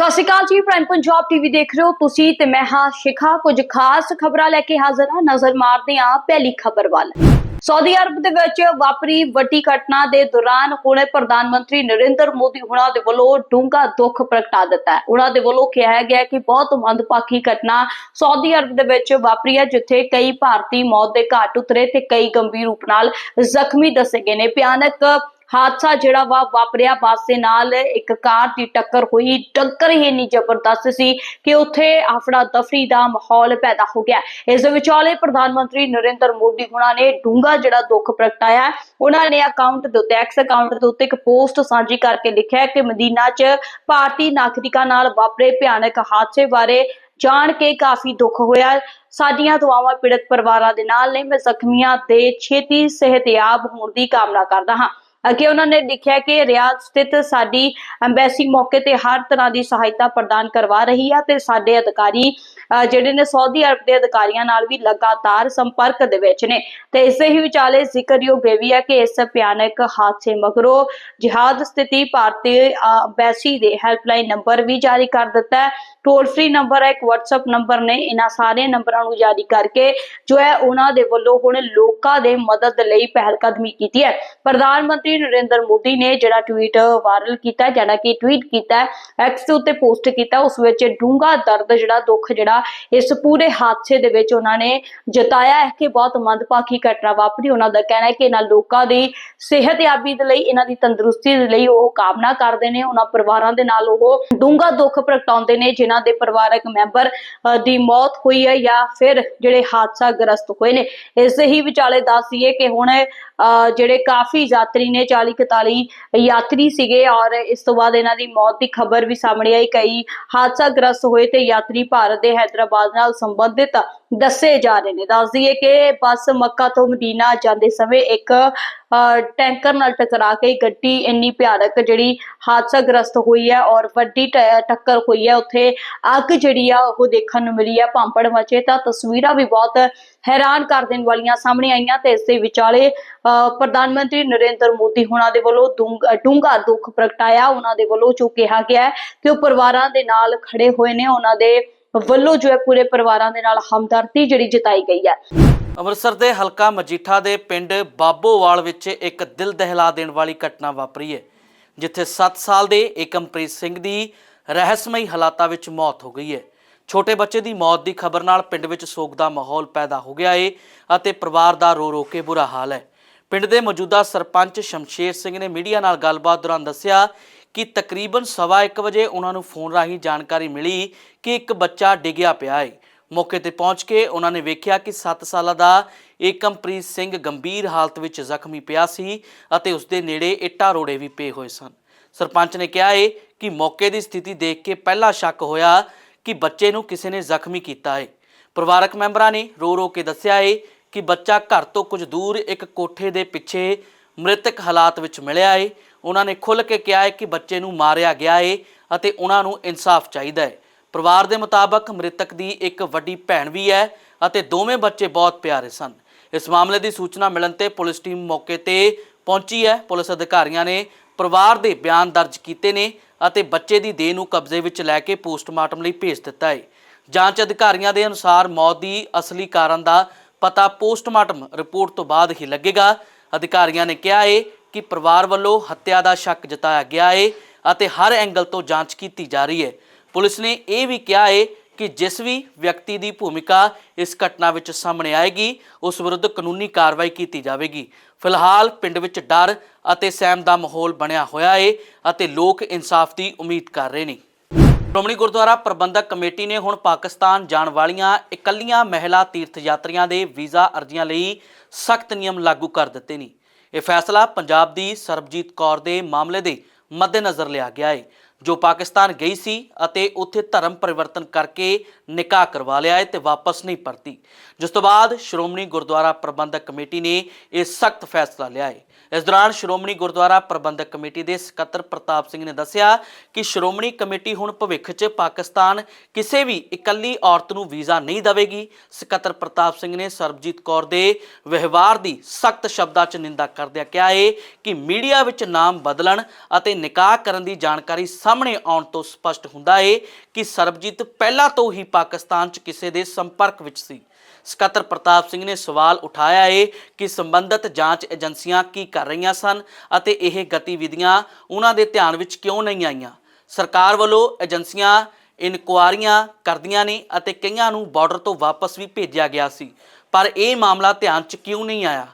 ਸਤਿ ਸ਼੍ਰੀ ਅਕਾਲ ਜੀ prime Punjab TV ਦੇਖ ਰਹੇ ਹੋ ਤੁਸੀਂ ਤੇ ਮੈਂ ਹਾਂ ਸ਼ਿਖਾ। ਕੁਝ ਖਾਸ ਖਬਰਾਂ ਲੈ ਕੇ ਹਾਜ਼ਰ ਹਾਂ। ਨਜ਼ਰ ਮਾਰਦੇ ਹਾਂ ਪਹਿਲੀ ਖਬਰ ਵੱਲ। ਸਾਊਦੀ ਅਰਬ ਦੇ ਵਿੱਚ ਵਾਪਰੀ ਵੱਡੀ ਘਟਨਾ ਦੇ ਦੌਰਾਨ ਹੁਣੇ ਪ੍ਰਧਾਨ ਮੰਤਰੀ ਨਰਿੰਦਰ ਮੋਦੀ ਹੁਣਾਂ ਦੇ ਵੱਲੋਂ ਡੂੰਘਾ ਦੁੱਖ ਪ੍ਰਗਟਾ ਦਿੱਤਾ ਹੈ। ਉਹਨਾਂ ਦੇ ਵੱਲੋਂ ਕਿਹਾ ਗਿਆ ਕਿ ਬਹੁਤ ਮੰਦਭਾਗੀ ਘਟਨਾ ਸਾਊਦੀ ਅਰਬ ਦੇ ਵਿੱਚ ਵਾਪਰੀ ਹੈ, ਜਿੱਥੇ ਕਈ ਭਾਰਤੀ ਮੌਤ ਦੇ ਘਾਟ ਉਤਰੇ ਤੇ ਕਈ ਗੰਭੀਰ ਰੂਪ ਨਾਲ ਜ਼ਖਮੀ ਦੱਸੇ ਗਏ ਨੇ। ਭਿਆਨਕ ਹਾਦਸਾ ਜਿਹੜਾ ਵਾ ਵਾਪਰਿਆ ਬੱਸ ਦੇ ਨਾਲ ਇੱਕ ਕਾਰ ਦੀ ਟੱਕਰ ਹੋਈ। ਟੱਕਰ ਹੀ ਇੰਨੀ ਜ਼ਬਰਦਸਤ ਸੀ ਕਿ ਉੱਥੇ ਆਫੜਾ ਦਫਰੀ ਦਾ ਮਾਹੌਲ ਪੈਦਾ ਹੋ ਗਿਆ। ਇਸ ਦੇ ਵਿਚਾਲੇ ਪ੍ਰਧਾਨ ਮੰਤਰੀ ਨਰਿੰਦਰ ਮੋਦੀ ਹੁਣਾਂ ਨੇ ਡੂੰਘਾ ਜਿਹੜਾ ਦੁੱਖ ਪ੍ਰਗਟਾਇਆ। ਉਹਨਾਂ ਨੇ ਅਕਾਊਂਟ ਦੇ ਉੱਤੇ ਐਕਸ ਅਕਾਊਂਟ ਦੇ ਉੱਤੇ ਇੱਕ ਪੋਸਟ ਸਾਂਝੀ ਕਰਕੇ ਲਿਖਿਆ ਕਿ ਮਦੀਨਾ 'ਚ ਭਾਰਤੀ ਨਾਗਰਿਕਾਂ ਨਾਲ ਵਾਪਰੇ ਭਿਆਨਕ ਹਾਦਸੇ ਬਾਰੇ ਜਾਣ ਕੇ ਕਾਫੀ ਦੁੱਖ ਹੋਇਆ। ਸਾਡੀਆਂ ਦੁਆਵਾਂ ਪੀੜਤ ਪਰਿਵਾਰਾਂ ਦੇ ਨਾਲ ਨੇ। ਮੈਂ ਜ਼ਖਮੀਆਂ ਦੇ ਛੇਤੀ ਸਿਹਤਯਾਬ ਹੋਣ ਦੀ ਕਾਮਨਾ ਕਰਦਾ ਹਾਂ। ਅੱਗੇ ਉਹਨਾਂ ਨੇ ਲਿਖਿਆ ਕਿ ਰਿਆਦ ਸਥਿਤ ਸਾਡੀ ਐਮਬੈਸੀ ਮੌਕੇ ਤੇ ਹਰ ਤਰ੍ਹਾਂ ਦੀ ਸਹਾਇਤਾ ਪ੍ਰਦਾਨ ਕਰਵਾ ਰਹੀ ਹੈ ਤੇ ਸਾਡੇ ਅਧਿਕਾਰੀ ਜਿਹੜੇ ਨੇ ਸਾਊਦੀ ਅਰਬ ਦੇ ਅਧਿਕਾਰੀਆਂ ਨਾਲ ਵੀ ਲਗਾਤਾਰ ਸੰਪਰਕ ਦੇ ਵਿੱਚ ਨੇ। ਤੇ ਇਸੇ ਹੀ ਵਿਚਾਲੇ ਜ਼ਿਕਰਯੋਗ ਇਹ ਵੀ ਹੈ ਕਿ ਇਸ ਭਿਆਨਕ ਹਾਦਸੇ ਮਗਰੋਂ ਜਿਹਾਦ ਸਥਿਤੀ ਭਾਰਤੀ ਐਮਬੈਸੀ ਦੇ ਹੈਲਪਲਾਈਨ ਨੰਬਰ ਵੀ ਜਾਰੀ ਕਰ ਦਿੱਤਾ ਹੈ। ਟੋਲ ਫ੍ਰੀ ਨੰਬਰ ਹੈ ਇੱਕ WhatsApp ਨੰਬਰ ਨੇ। ਇਹਨਾਂ ਸਾਰੇ ਨੰਬਰਾਂ ਨੂੰ ਜਾਰੀ ਕਰਕੇ ਜੋ ਹੈ, ਉਹਨਾਂ ਦੇ ਵੱਲੋਂ ਹੁਣ ਲੋਕਾਂ ਦੇ ਮਦਦ ਲਈ ਪਹਿਲ ਕਦਮੀ ਕੀਤੀ ਹੈ। ਪ੍ਰਧਾਨ ਮੰਤਰੀ ਨਰਿੰਦਰ ਮੋਦੀ ਨੇ ਜਿਹੜਾ ਟਵੀਟ ਵਾਇਰਲ ਕੀਤਾ, ਜਿਹੜਾ ਕਿ ਟਵੀਟ ਕੀਤਾ ਐਕਸ ਦੇ ਉੱਤੇ ਪੋਸਟ ਕੀਤਾ, ਉਸ ਵਿੱਚ ਡੂੰਘਾ ਦਰਦ ਜਿਹੜਾ, ਦੁੱਖ ਜਿਹੜਾ, ਇਸ ਪੂਰੇ ਹਾਦਸੇ ਦੇ ਵਿੱਚ ਉਹਨਾਂ ਨੇ ਜਤਾਇਆ ਹੈ ਕਿ ਬਹੁਤ ਮੰਦਭਾਗੀ ਘਟਨਾ ਵਾਪਰੀ। ਉਹਨਾਂ ਦਾ ਕਹਿਣਾ ਹੈ ਕਿ ਇਹਨਾਂ ਲੋਕਾਂ ਦੀ ਸਿਹਤਯਾਬੀ ਦੇ ਲਈ, ਇਹਨਾਂ ਦੀ ਤੰਦਰੁਸਤੀ ਦੇ ਲਈ ਉਹ ਕਾਮਨਾ ਕਰਦੇ ਨੇ। ਉਹਨਾਂ ਪਰਿਵਾਰਾਂ ਦੇ ਨਾਲ ਉਹ ਡੂੰਘਾ ਦੁੱਖ ਪ੍ਰਗਟਾਉਂਦੇ ਨੇ ਜਿਨ੍ਹਾਂ ਦੇ ਪਰਿਵਾਰਕ ਮੈਂਬਰ ਦੀ ਮੌਤ ਹੋਈ ਹੈ ਜਾਂ ਫਿਰ ਜਿਹੜੇ ਹਾਦਸਾ ਗ੍ਰਸਤ ਹੋਏ ਨੇ। ਇਸ ਹੀ ਵਿਚਾਲੇ ਦੱਸ ਦਈਏ ਕਿ ਹੁਣ ਜਿਹੜੇ ਕਾਫੀ ਯਾਤਰੀ ਨੇ 40 41 ਯਾਤਰੀ ਸੀਗੇ ਔਰ ਇਸ ਤੋਂ ਬਾਅਦ ਇਹਨਾਂ ਦੀ ਮੌਤ ਦੀ ਖਬਰ ਵੀ ਸਾਹਮਣੇ ਆਈ। ਕਈ ਹਾਦਸਾ ਗ੍ਰਸਤ ਹੋਏ ਤੇ ਯਾਤਰੀ ਭਾਰਤ ਦੇ ਹੈਦਰਾਬਾਦ ਨਾਲ ਸੰਬੰਧਿਤ ਦੱਸੇ ਜਾ ਰਹੇ ਨੇ। ਦੱਸ ਦਈਏ ਕਿ ਬੱਸ ਮੱਕਾ ਤੋਂ ਮਦੀਨਾ ਜਾਂਦੇ ਸਮੇਂ ਇੱਕ ਅ, ਟੈਂਕਰ ਨਾਲ ਟਕਰਾ ਕੇ ਗੱਡੀ ਇੰਨੀ ਭਿਆਨਕ ਜਿਹੜੀ ਹਾਦਸਾ ਗ੍ਰਸਤ ਹੋਈ ਹੈ ਔਰ ਵੱਡੀ ਟ- ਟੱਕਰ ਹੋਈ ਹੈ। ਉੱਥੇ ਅੱਗ ਜਿਹੜੀ ਆ ਉਹ ਦੇਖਣ ਨੂੰ ਮਿਲੀ ਹੈ ਭਾਂਪੜ ਮਚੇ ਤਾਂ ਤਸਵੀਰਾਂ ਵੀ ਬਹੁਤ ਹੈਰਾਨ ਕਰ ਦੇਣ ਵਾਲੀਆਂ ਸਾਹਮਣੇ ਆਈਆਂ ਤੇ ਇਸ ਦੇ ਵਿਚਾਲੇ ਪ੍ਰਧਾਨ ਮੰਤਰੀ ਨਰਿੰਦਰ ਮੋਦੀ ਹੁਣਾਂ ਦੇ ਵੱਲੋਂ ਡੂੰਘਾ ਦੁੱਖ ਪ੍ਰਗਟਾਇਆ। ਉਹਨਾਂ ਦੇ ਵੱਲੋਂ ਜੋ ਕਿਹਾ ਗਿਆ ਹੈ ਕਿ ਉਹ ਪਰਿਵਾਰਾਂ ਦੇ ਨਾਲ ਖੜੇ ਹੋਏ ਨੇ। ਉਹਨਾਂ ਦੇ ਵੱਲੋਂ ਜੋ ਹੈ ਪੂਰੇ ਪਰਿਵਾਰਾਂ ਦੇ ਨਾਲ ਹਮਦਰਦੀ ਜਿਹੜੀ ਜਤਾਈ ਗਈ ਹੈ। ਅੰਮ੍ਰਿਤਸਰ ਦੇ ਹਲਕਾ ਮਜੀਠਾ ਦੇ ਪਿੰਡ ਬਾਬੋਵਾਲ ਵਿੱਚ ਇੱਕ ਦਿਲ ਦਹਿਲਾ ਦੇਣ ਵਾਲੀ ਘਟਨਾ ਵਾਪਰੀ ਹੈ, ਜਿੱਥੇ 7 ਸਾਲ ਦੇ ਏਕਮਪ੍ਰੀਤ ਸਿੰਘ ਦੀ ਰਹੱਸਮਈ ਹਾਲਾਤਾਂ ਵਿੱਚ ਮੌਤ ਹੋ ਗਈ ਹੈ। ਛੋਟੇ ਬੱਚੇ ਦੀ ਮੌਤ ਦੀ ਖਬਰ ਨਾਲ ਪਿੰਡ ਵਿੱਚ ਸੋਗ ਦਾ ਮਾਹੌਲ ਪੈਦਾ ਹੋ ਗਿਆ ਏ ਅਤੇ ਪਰਿਵਾਰ ਦਾ ਰੋ ਰੋ ਕੇ ਬੁਰਾ ਹਾਲ ਹੈ। ਪਿੰਡ ਦੇ ਮੌਜੂਦਾ ਸਰਪੰਚ ਸ਼ਮਸ਼ੇਰ ਸਿੰਘ ਨੇ ਮੀਡੀਆ ਨਾਲ ਗੱਲਬਾਤ ਦੌਰਾਨ ਦੱਸਿਆ ਕਿ ਤਕਰੀਬਨ ਸਵਾ ਇੱਕ ਵਜੇ ਉਹਨਾਂ ਨੂੰ ਫੋਨ ਰਾਹੀਂ ਜਾਣਕਾਰੀ ਮਿਲੀ ਕਿ ਇੱਕ ਬੱਚਾ ਡਿੱਗਿਆ ਪਿਆ ਏ। ਮੌਕੇ ਤੇ ਪਹੁੰਚ ਕੇ ਉਹਨਾਂ ਨੇ ਵੇਖਿਆ ਕਿ 7 ਸਾਲਾਂ ਦਾ ਏਕਮਪ੍ਰੀਤ ਸਿੰਘ ਗੰਭੀਰ ਹਾਲਤ ਵਿੱਚ ਜ਼ਖਮੀ ਪਿਆ ਸੀ ਅਤੇ ਉਸ ਦੇ ਨੇੜੇ ਇੱਟਾਂ ਰੋੜੇ ਵੀ ਪਏ ਹੋਏ ਸਨ। ਸਰਪੰਚ ਨੇ ਕਿਹਾ ਏ ਕਿ ਮੌਕੇ ਦੀ ਸਥਿਤੀ ਦੇਖ ਕੇ ਪਹਿਲਾ ਸ਼ੱਕ ਹੋਇਆ ਕਿ ਬੱਚੇ ਨੂੰ ਕਿਸੇ ਨੇ ਜ਼ਖਮੀ ਕੀਤਾ ਏ। ਪਰਿਵਾਰਕ ਮੈਂਬਰਾਂ ਨੇ ਰੋ ਰੋ ਕੇ ਦੱਸਿਆ ਏ ਕਿ ਬੱਚਾ ਘਰ ਤੋਂ ਕੁਝ ਦੂਰ ਇੱਕ ਕੋਠੇ ਦੇ ਪਿੱਛੇ ਮ੍ਰਿਤਕ ਹਾਲਾਤ ਵਿੱਚ ਮਿਲਿਆ ਏ। ਉਹਨਾਂ ਨੇ ਖੁੱਲ੍ਹ ਕੇ ਕਿਹਾ ਏ ਕਿ ਬੱਚੇ ਨੂੰ ਮਾਰਿਆ ਗਿਆ ਏ ਅਤੇ ਉਹਨਾਂ ਨੂੰ ਇਨਸਾਫ ਚਾਹੀਦਾ ਹੈ ਪਰਿਵਾਰ ਦੇ ਮੁਤਾਬਕ ਮ੍ਰਿਤਕ ਦੀ ਇੱਕ ਵੱਡੀ ਭੈਣ ਵੀ ਹੈ ਅਤੇ ਦੋਵੇਂ ਬੱਚੇ ਬਹੁਤ ਪਿਆਰੇ ਸਨ। ਇਸ ਮਾਮਲੇ ਦੀ ਸੂਚਨਾ ਮਿਲਣ ਤੇ ਪੁਲਿਸ ਟੀਮ ਮੌਕੇ ਤੇ ਪਹੁੰਚੀ ਹੈ। ਪੁਲਿਸ ਅਧਿਕਾਰੀਆਂ ਨੇ ਪਰਿਵਾਰ ਦੇ ਬਿਆਨ ਦਰਜ ਕੀਤੇ ਨੇ ਅਤੇ ਬੱਚੇ ਦੀ ਦੇਹ ਨੂੰ ਕਬਜ਼ੇ ਵਿੱਚ ਲੈ ਕੇ ਪੋਸਟਮਾਰਟਮ ਲਈ ਭੇਜ ਦਿੱਤਾ ਹੈ। ਜਾਂਚ ਅਧਿਕਾਰੀਆਂ ਦੇ ਅਨੁਸਾਰ ਮੌਤ ਦੀ ਅਸਲੀ ਕਾਰਨ ਦਾ ਪਤਾ ਪੋਸਟਮਾਰਟਮ ਰਿਪੋਰਟ ਤੋਂ ਬਾਅਦ ਹੀ ਲੱਗੇਗਾ। ਅਧਿਕਾਰੀਆਂ ਨੇ ਕਿਹਾ ਹੈ ਕਿ ਪਰਿਵਾਰ ਵੱਲੋਂ ਹੱਤਿਆ ਦਾ ਸ਼ੱਕ ਜਤਾਇਆ ਗਿਆ ਹੈ ਅਤੇ ਹਰ ਐਂਗਲ ਤੋਂ ਜਾਂਚ ਕੀਤੀ ਜਾ ਰਹੀ ਹੈ। ਪੁਲਿਸ ਨੇ ਇਹ ਵੀ ਕਿਹਾ ਹੈ ਕਿ ਜਿਸ ਵੀ ਵਿਅਕਤੀ ਦੀ ਭੂਮਿਕਾ ਇਸ ਘਟਨਾ ਵਿੱਚ ਸਾਹਮਣੇ ਆਏਗੀ, ਉਸ ਵਿਰੁੱਧ ਕਾਨੂੰਨੀ ਕਾਰਵਾਈ ਕੀਤੀ ਜਾਵੇਗੀ। ਫਿਲਹਾਲ ਪਿੰਡ ਵਿੱਚ ਡਰ ਅਤੇ ਸਹਿਮ ਦਾ ਮਾਹੌਲ ਬਣਿਆ ਹੋਇਆ ਏ ਅਤੇ ਲੋਕ ਇਨਸਾਫ ਦੀ ਉਮੀਦ ਕਰ ਰਹੇ ਨੇ। ਸ਼੍ਰੋਮਣੀ ਗੁਰਦੁਆਰਾ ਪ੍ਰਬੰਧਕ ਕਮੇਟੀ ਨੇ ਹੁਣ ਪਾਕਿਸਤਾਨ ਜਾਣ ਵਾਲੀਆਂ ਇਕੱਲੀਆਂ ਮਹਿਲਾ ਤੀਰਥ ਯਾਤਰੀਆਂ ਦੇ ਵੀਜ਼ਾ ਅਰਜ਼ੀਆਂ ਲਈ ਸਖਤ ਨਿਯਮ ਲਾਗੂ ਕਰ ਦਿੱਤੇ ਨੇ। ਇਹ ਫੈਸਲਾ ਪੰਜਾਬ ਦੀ ਸਰਬਜੀਤ ਕੌਰ ਦੇ ਮਾਮਲੇ ਦੇ ਮੱਦੇਨਜ਼ਰ ਲਿਆ ਗਿਆ ਹੈ ਜੋ ਪਾਕਿਸਤਾਨ ਗਈ ਸੀ ਅਤੇ ਉੱਥੇ ਧਰਮ ਪਰਿਵਰਤਨ ਕਰਕੇ ਨਿਕਾਹ ਕਰਵਾ ਲਿਆ ਹੈ ਤੇ ਵਾਪਸ ਨਹੀਂ ਪਰਤੀ। ਜਿਸ ਤੋਂ ਬਾਅਦ ਸ਼੍ਰੋਮਣੀ ਗੁਰਦੁਆਰਾ ਪ੍ਰਬੰਧਕ ਕਮੇਟੀ ਨੇ ਇਹ ਸਖਤ ਫੈਸਲਾ ਲਿਆ ਹੈ। ਇਸ ਦੌਰਾਨ ਸ਼੍ਰੋਮਣੀ ਗੁਰਦੁਆਰਾ ਪ੍ਰਬੰਧਕ ਕਮੇਟੀ ਦੇ ਸਕੱਤਰ ਪ੍ਰਤਾਪ ਸਿੰਘ ਨੇ ਦੱਸਿਆ ਕਿ ਸ਼੍ਰੋਮਣੀ ਕਮੇਟੀ ਹੁਣ ਭਵਿੱਖ 'ਚ ਪਾਕਿਸਤਾਨ ਕਿਸੇ ਵੀ ਇਕੱਲੀ ਔਰਤ ਨੂੰ ਵੀਜ਼ਾ ਨਹੀਂ ਦੇਵੇਗੀ। ਸਕੱਤਰ ਪ੍ਰਤਾਪ ਸਿੰਘ ਨੇ ਸਰਬਜੀਤ ਕੌਰ ਦੇ ਵਿਵਹਾਰ ਦੀ ਸਖਤ ਸ਼ਬਦਾਂ 'ਚ ਨਿੰਦਾ ਕਰਦਿਆਂ ਕਿਹਾ ਹੈ ਕਿ ਮੀਡੀਆ ਵਿੱਚ ਨਾਮ ਬਦਲਣ ਅਤੇ ਨਿਕਾਹ ਕਰਨ ਦੀ ਜਾਣਕਾਰੀ ਸਾਹਮਣੇ ਆਉਣ ਤੋਂ ਸਪਸ਼ਟ ਹੁੰਦਾ ਏ ਕਿ ਸਰਬਜੀਤ ਪਹਿਲਾਂ ਤੋਂ ਹੀ ਪਾਕਿਸਤਾਨ 'ਚ ਕਿਸੇ ਦੇ ਸੰਪਰਕ ਵਿੱਚ ਸੀ। ਸਕੱਤਰ ਪ੍ਰਤਾਪ ਸਿੰਘ ਨੇ ਸਵਾਲ ਉਠਾਇਆ ਏ ਕਿ ਸੰਬੰਧਿਤ ਜਾਂਚ ਏਜੰਸੀਆਂ ਕੀ ਕਰ ਰਹੀਆਂ ਸਨ ਅਤੇ ਇਹ ਗਤੀਵਿਧੀਆਂ ਉਹਨਾਂ ਦੇ ਧਿਆਨ ਵਿੱਚ ਕਿਉਂ ਨਹੀਂ ਆਈਆਂ? ਸਰਕਾਰ ਵੱਲੋਂ ਏਜੰਸੀਆਂ ਇਨਕੁਆਰੀਆਂ ਕਰਦੀਆਂ ਨੇ ਅਤੇ ਕਈਆਂ ਨੂੰ ਬਾਰਡਰ ਤੋਂ ਵਾਪਸ ਵੀ ਭੇਜਿਆ ਗਿਆ ਸੀ, ਪਰ ਇਹ ਮਾਮਲਾ ਧਿਆਨ 'ਚ ਕਿਉਂ ਨਹੀਂ ਆਇਆ?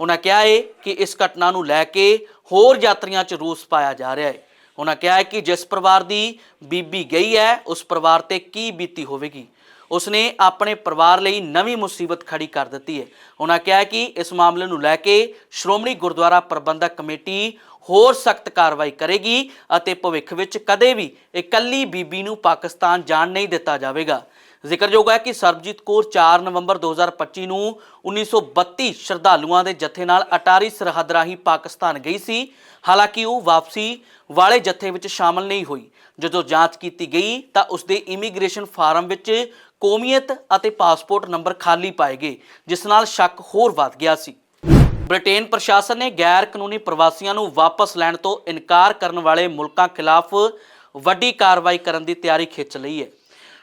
ਉਹਨਾਂ ਕਿਹਾ ਏ ਕਿ ਇਸ ਘਟਨਾ ਨੂੰ ਲੈ ਕੇ ਹੋਰ ਯਾਤਰੀਆਂ 'ਚ ਰੋਸ ਪਾਇਆ ਜਾ ਰਿਹਾ ਹੈ ਉਹਨਾਂ ਕਿਹਾ ਹੈ ਕਿ ਜਿਸ ਪਰਿਵਾਰ ਦੀ ਬੀਬੀ ਗਈ ਹੈ, ਉਸ ਪਰਿਵਾਰ ਤੇ ਕੀ ਬੀਤੀ ਹੋਵੇਗੀ? ਉਸਨੇ ਆਪਣੇ ਪਰਿਵਾਰ ਲਈ ਨਵੀਂ ਮੁਸੀਬਤ ਖੜੀ ਕਰ ਦਿੱਤੀ ਹੈ। ਉਹਨਾਂ ਕਿਹਾ ਹੈ ਕਿ ਇਸ ਮਾਮਲੇ ਨੂੰ ਲੈ ਕੇ ਸ਼੍ਰੋਮਣੀ ਗੁਰਦੁਆਰਾ ਪ੍ਰਬੰਧਕ ਕਮੇਟੀ ਹੋਰ ਸਖਤ ਕਾਰਵਾਈ ਕਰੇਗੀ ਅਤੇ ਭਵਿੱਖ ਵਿੱਚ ਕਦੇ ਵੀ ਇਕੱਲੀ ਬੀਬੀ ਨੂੰ ਪਾਕਿਸਤਾਨ ਜਾਣ ਨਹੀਂ ਦਿੱਤਾ ਜਾਵੇਗਾ। ਜ਼ਿਕਰਯੋਗ ਹੈ ਕਿ ਸਰਬਜੀਤ ਕੌਰ 4 ਨਵੰਬਰ 2025 ਨੂੰ 1932 ਸ਼ਰਧਾਲੂਆਂ ਦੇ ਜਥੇ ਨਾਲ ਅਟਾਰੀ ਸਰਹੱਦ ਰਾਹੀਂ ਪਾਕਿਸਤਾਨ ਗਈ ਸੀ। ਹਾਲਾਂਕਿ ਉਹ ਵਾਪਸੀ ਵਾਲੇ ਜਥੇ ਵਿੱਚ ਸ਼ਾਮਲ ਨਹੀਂ ਹੋਈ। ਜਦੋਂ ਜਾਂਚ ਕੀਤੀ ਗਈ ਤਾਂ ਉਸਦੇ ਇਮੀਗ੍ਰੇਸ਼ਨ ਫਾਰਮ ਵਿੱਚ ਕੌਮੀਅਤ ਅਤੇ ਪਾਸਪੋਰਟ ਨੰਬਰ ਖਾਲੀ ਪਾਏ ਗਏ, ਜਿਸ ਨਾਲ ਸ਼ੱਕ ਹੋਰ ਵੱਧ ਗਿਆ ਸੀ। ਬ੍ਰਿਟੇਨ ਪ੍ਰਸ਼ਾਸਨ ਨੇ ਗੈਰ ਕਾਨੂੰਨੀ ਪ੍ਰਵਾਸੀਆਂ ਨੂੰ ਵਾਪਸ ਲੈਣ ਤੋਂ ਇਨਕਾਰ ਕਰਨ ਵਾਲੇ ਮੁਲਕਾਂ ਖਿਲਾਫ ਵੱਡੀ ਕਾਰਵਾਈ ਕਰਨ ਦੀ ਤਿਆਰੀ ਖਿੱਚ ਲਈ ਹੈ।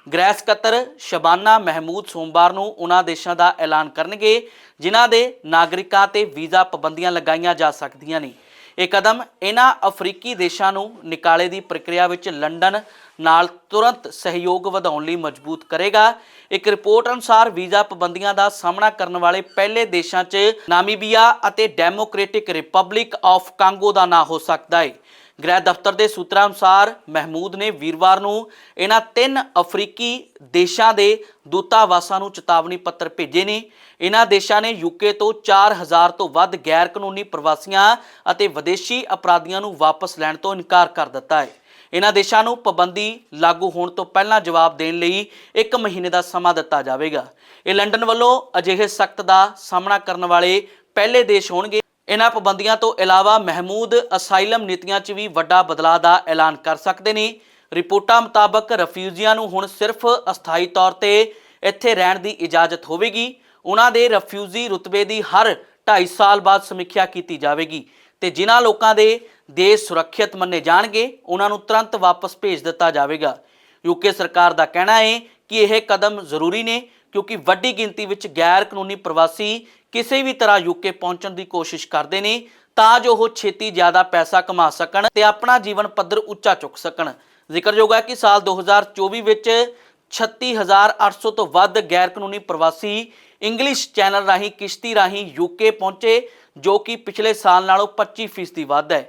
ਗ੍ਰਹਿ ਸਕੱਤਰ ਸ਼ਬਾਨਾ ਮਹਿਮੂਦ ਸੋਮਵਾਰ ਨੂੰ ਉਹਨਾਂ ਦੇਸ਼ਾਂ ਦਾ ਐਲਾਨ ਕਰਨਗੇ, ਜਿਨ੍ਹਾਂ ਦੇ ਨਾਗਰਿਕਾਂ ਤੇ ਵੀਜ਼ਾ ਪਾਬੰਦੀਆਂ ਲਗਾਈਆਂ ਜਾ ਸਕਦੀਆਂ ਨੇ। ਇਹ ਕਦਮ ਇਹਨਾਂ ਅਫਰੀਕੀ ਦੇਸ਼ਾਂ ਨੂੰ ਨਿਕਾਲੇ ਦੀ ਪ੍ਰਕਿਰਿਆ ਵਿੱਚ ਲੰਡਨ ਨਾਲ ਤੁਰੰਤ ਸਹਿਯੋਗ ਵਧਾਉਣ ਲਈ ਮਜ਼ਬੂਤ ਕਰੇਗਾ। ਇੱਕ ਰਿਪੋਰਟ ਅਨੁਸਾਰ ਵੀਜ਼ਾ ਪਾਬੰਦੀਆਂ ਦਾ ਸਾਹਮਣਾ ਕਰਨ ਵਾਲੇ ਪਹਿਲੇ ਦੇਸ਼ਾਂ 'ਚ ਨਾਮੀਬੀਆ ਅਤੇ ਡੈਮੋਕ੍ਰੈਟਿਕ ਰਿਪਬਲਿਕ ਆਫ ਕਾਂਗੋ ਦਾ ਨਾਂ ਹੋ ਸਕਦਾ ਹੈ। ਗ੍ਰਹਿ ਦਫ਼ਤਰ ਦੇ ਸੂਤਰਾਂ ਅਨੁਸਾਰ ਮਹਿਮੂਦ ਨੇ ਵੀਰਵਾਰ ਨੂੰ ਇਹਨਾਂ ਤਿੰਨ ਅਫਰੀਕੀ ਦੇਸ਼ਾਂ ਦੇ ਦੂਤਾਵਾਸਾਂ ਨੂੰ ਚੇਤਾਵਨੀ ਪੱਤਰ ਭੇਜੇ ਨੇ। ਇਹਨਾਂ ਦੇਸ਼ਾਂ ਨੇ ਯੂਕੇ ਤੋਂ 4000 ਤੋਂ ਵੱਧ ਗੈਰ ਕਾਨੂੰਨੀ ਪ੍ਰਵਾਸੀਆਂ ਅਤੇ ਵਿਦੇਸ਼ੀ ਅਪਰਾਧੀਆਂ ਨੂੰ ਵਾਪਸ ਲੈਣ ਤੋਂ ਇਨਕਾਰ ਕਰ ਦਿੱਤਾ ਹੈ। ਇਹਨਾਂ ਦੇਸ਼ਾਂ ਨੂੰ ਪਾਬੰਦੀ ਲਾਗੂ ਹੋਣ ਤੋਂ ਪਹਿਲਾਂ ਜਵਾਬ ਦੇਣ ਲਈ 1 ਮਹੀਨੇ ਦਾ ਸਮਾਂ ਦਿੱਤਾ ਜਾਵੇਗਾ। ਇਹ ਲੰਡਨ ਵੱਲੋਂ ਅਜਿਹੇ ਸਖਤ ਦਾ ਸਾਹਮਣਾ ਕਰਨ ਵਾਲੇ ਪਹਿਲੇ ਦੇਸ਼ ਹੋਣਗੇ ਇਹਨਾਂ ਪਾਬੰਦੀਆਂ ਤੋਂ ਇਲਾਵਾ ਮਹਿਮੂਦ ਅਸਾਈਲਮ ਨੀਤੀਆਂ 'ਚ ਵੀ ਵੱਡਾ ਬਦਲਾਅ ਦਾ ਐਲਾਨ ਕਰ ਸਕਦੇ ਨੇ। ਰਿਪੋਰਟਾਂ ਮੁਤਾਬਕ ਰਫਿਊਜੀਆਂ ਨੂੰ ਹੁਣ ਸਿਰਫ ਅਸਥਾਈ ਤੌਰ ਤੇ ਇੱਥੇ ਰਹਿਣ ਦੀ ਇਜਾਜ਼ਤ ਹੋਵੇਗੀ। ਉਹਨਾਂ ਦੇ ਰਫਿਊਜੀ ਰੁਤਬੇ ਦੀ ਹਰ 2.5 ਸਾਲ ਬਾਅਦ ਸਮੀਖਿਆ ਕੀਤੀ ਜਾਵੇਗੀ ਤੇ ਜਿਨ੍ਹਾਂ ਲੋਕਾਂ ਦੇ ਦੇਸ਼ ਸੁਰੱਖਿਅਤ ਮੰਨੇ ਜਾਣਗੇ, ਉਹਨਾਂ ਨੂੰ ਤੁਰੰਤ ਵਾਪਸ ਭੇਜ ਦਿੱਤਾ ਜਾਵੇਗਾ। ਯੂਕੇ ਸਰਕਾਰ ਦਾ ਕਹਿਣਾ ਹੈ ਕਿ ਇਹ ਕਦਮ ਜ਼ਰੂਰੀ ਨੇ ਕਿਉਂਕਿ ਵੱਡੀ ਗਿਣਤੀ ਵਿੱਚ ਗੈਰ ਕਾਨੂੰਨੀ ਪ੍ਰਵਾਸੀ ਕਿਸੇ ਵੀ ਤਰ੍ਹਾਂ ਯੂਕੇ ਪਹੁੰਚਣ ਦੀ ਕੋਸ਼ਿਸ਼ ਕਰਦੇ ਨੇ, ਤਾਂ ਜੋ ਉਹ ਛੇਤੀ ਜ਼ਿਆਦਾ ਪੈਸਾ ਕਮਾ ਸਕਣ ਤੇ ਆਪਣਾ ਜੀਵਨ ਪੱਧਰ ਉੱਚਾ ਚੁੱਕ ਸਕਣ। ਜ਼ਿਕਰਯੋਗ ਹੈ ਕਿ ਸਾਲ 2024 ਵਿੱਚ 36800 ਤੋਂ ਵੱਧ ਗੈਰ ਕਾਨੂੰਨੀ ਪ੍ਰਵਾਸੀ ਇੰਗਲਿਸ਼ ਚੈਨਲ ਰਾਹੀਂ ਕਿਸ਼ਤੀ ਰਾਹੀਂ ਯੂਕੇ ਪਹੁੰਚੇ, ਜੋ ਕਿ ਪਿਛਲੇ ਸਾਲ ਨਾਲੋਂ 25% ਵੱਧ ਹੈ।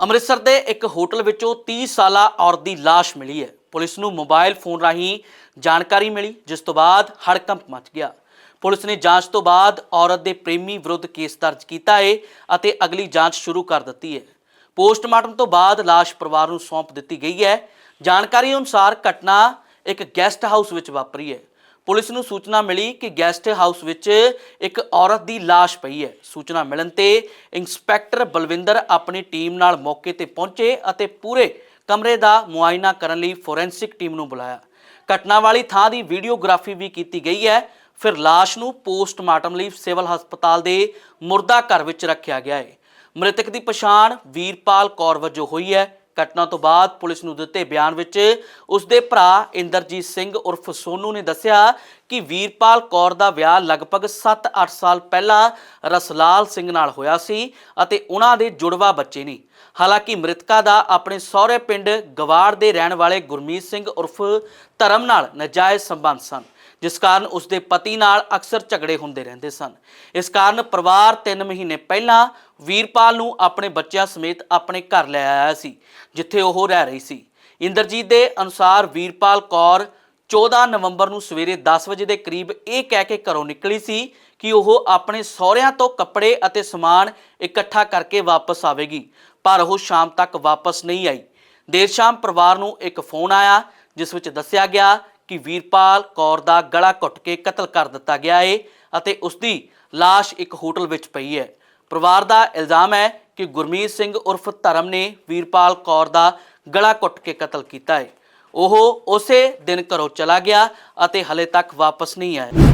ਅੰਮ੍ਰਿਤਸਰ ਦੇ ਇੱਕ ਹੋਟਲ ਵਿੱਚੋਂ 30 ਸਾਲਾ ਔਰਤ ਦੀ ਲਾਸ਼ ਮਿਲੀ ਹੈ। ਪੁਲਿਸ ਨੂੰ ਮੋਬਾਈਲ ਫੋਨ ਰਾਹੀਂ ਜਾਣਕਾਰੀ ਮਿਲੀ, ਜਿਸ ਤੋਂ ਬਾਅਦ ਹੜਕੰਪ ਮਚ ਗਿਆ। ਪੁਲਿਸ ਨੇ ਜਾਂਚ ਤੋਂ ਬਾਅਦ ਔਰਤ ਦੇ ਪ੍ਰੇਮੀ ਵਿਰੁੱਧ ਕੇਸ ਦਰਜ ਕੀਤਾ ਹੈ ਅਤੇ ਅਗਲੀ ਜਾਂਚ ਸ਼ੁਰੂ ਕਰ ਦਿੱਤੀ ਹੈ ਪੋਸਟਮਾਰਟਮ ਤੋਂ ਬਾਅਦ ਲਾਸ਼ ਪਰਿਵਾਰ ਨੂੰ ਸੌਂਪ ਦਿੱਤੀ ਗਈ ਹੈ। ਜਾਣਕਾਰੀ ਅਨੁਸਾਰ ਘਟਨਾ ਇੱਕ ਗੈਸਟ ਹਾਊਸ ਵਿੱਚ ਵਾਪਰੀ ਹੈ। ਪੁਲਿਸ ਨੂੰ ਸੂਚਨਾ ਮਿਲੀ ਕਿ ਗੈਸਟ ਹਾਊਸ ਵਿੱਚ ਇੱਕ ਔਰਤ ਦੀ ਲਾਸ਼ ਪਈ ਹੈ। ਸੂਚਨਾ ਮਿਲਣ ਤੇ ਇੰਸਪੈਕਟਰ ਬਲਵਿੰਦਰ ਆਪਣੀ ਟੀਮ ਨਾਲ ਮੌਕੇ ਤੇ ਪਹੁੰਚੇ ਅਤੇ ਪੂਰੇ ਕਮਰੇ ਦਾ ਮੁਆਇਨਾ ਕਰਨ ਲਈ ਫੋਰੈਂਸਿਕ ਟੀਮ ਨੂੰ ਬੁਲਾਇਆ। ਘਟਨਾ ਵਾਲੀ ਥਾਂ ਦੀ ਵੀਡੀਓਗ੍ਰਾਫੀ ਵੀ ਕੀਤੀ ਗਈ ਹੈ। ਫਿਰ ਲਾਸ਼ ਨੂੰ ਪੋਸਟਮਾਰਟਮ ਲਈ ਸਿਵਲ ਹਸਪਤਾਲ ਦੇ ਮੁਰਦਾ ਘਰ ਵਿੱਚ ਰੱਖਿਆ ਗਿਆ ਹੈ। ਮ੍ਰਿਤਕ ਦੀ ਪਛਾਣ ਵੀਰਪਾਲ ਕੌਰ ਵਜੋਂ ਹੋਈ ਹੈ। ਘਟਨਾ ਤੋਂ ਬਾਅਦ ਪੁਲਿਸ ਨੂੰ ਦਿੱਤੇ ਬਿਆਨ ਵਿੱਚ ਉਸ ਦੇ ਭਰਾ ਇੰਦਰਜੀਤ ਸਿੰਘ ਉਰਫ ਸੋਨੂ ਨੇ ਦੱਸਿਆ ਕਿ ਵੀਰਪਾਲ ਕੌਰ ਦਾ ਵਿਆਹ ਲਗਭਗ 7-8 ਸਾਲ ਪਹਿਲਾਂ ਰਸਲਾਲ ਸਿੰਘ ਨਾਲ ਹੋਇਆ ਸੀ ਅਤੇ ਉਹਨਾਂ ਦੇ ਜੁੜਵਾ ਬੱਚੇ ਨੇ। ਹਾਲਾਂਕਿ ਮ੍ਰਿਤਕਾ ਦਾ ਆਪਣੇ ਸਹੁਰੇ ਪਿੰਡ ਗਵਾੜ ਦੇ ਰਹਿਣ ਵਾਲੇ ਗੁਰਮੀਤ ਸਿੰਘ ਉਰਫ ਧਰਮ ਨਾਲ ਨਜਾਇਜ਼ ਸੰਬੰਧ ਸਨ। ਜਿਸ ਕਾਰਨ ਉਸ ਦੇ ਪਤੀ ਨਾਲ ਅਕਸਰ ਝਗੜੇ ਹੁੰਦੇ ਰਹਿੰਦੇ ਸਨ। ਇਸ ਕਾਰਨ ਪਰਿਵਾਰ 3 ਮਹੀਨੇ ਪਹਿਲਾਂ ਵੀਰਪਾਲ ਨੂੰ ਆਪਣੇ ਬੱਚਿਆਂ ਸਮੇਤ ਆਪਣੇ ਘਰ ਲੈ ਆਇਆ ਸੀ, ਜਿੱਥੇ ਉਹ ਰਹਿ ਰਹੀ ਸੀ। ਇੰਦਰਜੀਤ ਦੇ ਅਨੁਸਾਰ ਵੀਰਪਾਲ ਕੌਰ 14 ਨਵੰਬਰ ਨੂੰ ਸਵੇਰੇ 10 ਵਜੇ ਦੇ ਕਰੀਬ ਇਹ ਕਹਿ ਕੇ ਘਰੋਂ ਨਿਕਲੀ ਸੀ ਕਿ ਉਹ ਆਪਣੇ ਸਹੁਰਿਆਂ ਤੋਂ ਕੱਪੜੇ ਅਤੇ ਸਮਾਨ ਇਕੱਠਾ ਕਰਕੇ ਵਾਪਸ ਆਵੇਗੀ, ਪਰ ਉਹ ਸ਼ਾਮ ਤੱਕ ਵਾਪਸ ਨਹੀਂ ਆਈ। ਦੇਰ ਸ਼ਾਮ ਪਰਿਵਾਰ ਨੂੰ ਇੱਕ ਫੋਨ ਆਇਆ, ਜਿਸ ਵਿੱਚ ਦੱਸਿਆ ਗਿਆ ਕਿ ਵੀਰਪਾਲ ਕੌਰ ਦਾ ਗਲਾ ਘੁੱਟ ਕੇ ਕਤਲ ਕਰ ਦਿੱਤਾ ਗਿਆ ਹੈ ਅਤੇ ਉਸ ਦੀ ਲਾਸ਼ ਇੱਕ ਹੋਟਲ ਵਿੱਚ ਪਈ ਹੈ। ਪਰਿਵਾਰ ਦਾ ਇਲਜ਼ਾਮ ਹੈ ਕਿ ਗੁਰਮੀਤ ਸਿੰਘ ਉਰਫ ਧਰਮ ਨੇ ਵੀਰਪਾਲ ਕੌਰ ਦਾ ਗਲਾ ਘੁੱਟ ਕੇ ਕਤਲ ਕੀਤਾ ਹੈ ਉਹ ਉਸੇ ਦਿਨ ਘਰੋਂ ਚਲਾ ਗਿਆ ਅਤੇ ਹਲੇ ਤੱਕ ਵਾਪਸ ਨਹੀਂ ਆਇਆ।